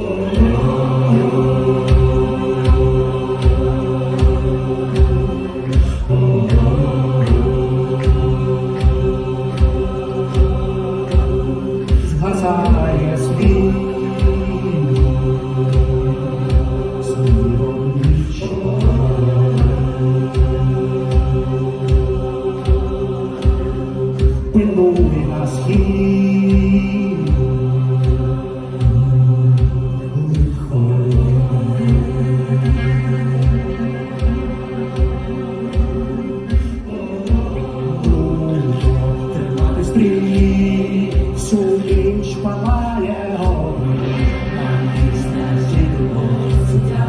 Oh. Всю ніч палає горі, нам пісня життя.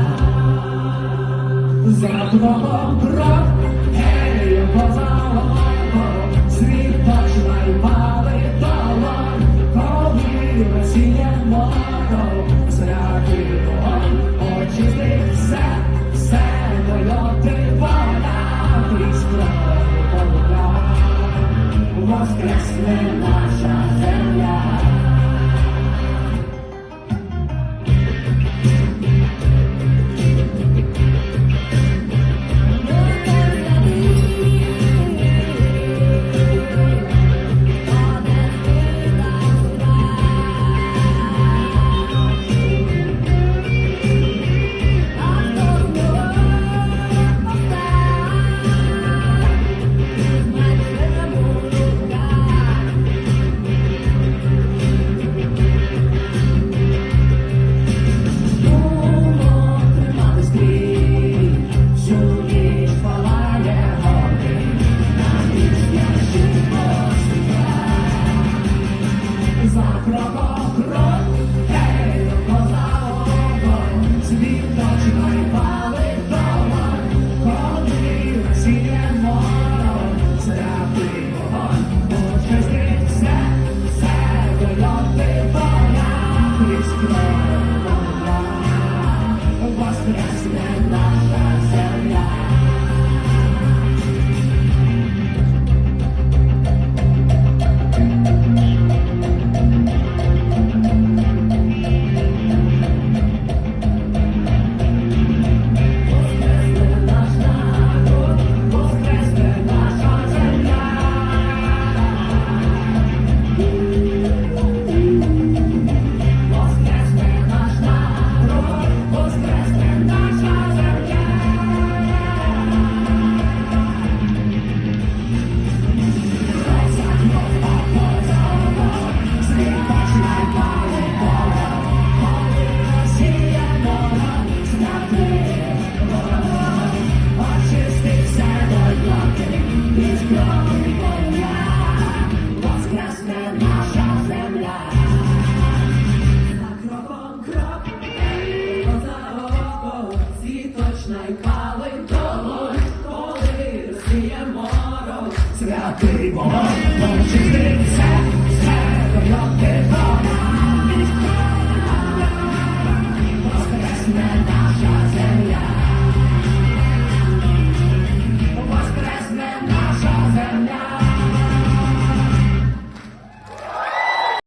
За кроком крок, гей, поза головою, світ починає палити долон, коли весіння мором, святий вогонь, очисти все, все дойоти вода, крізь крові полука, воскресне наша земля. be thought you. Святий вогонь, очисти все, все дойоти поля,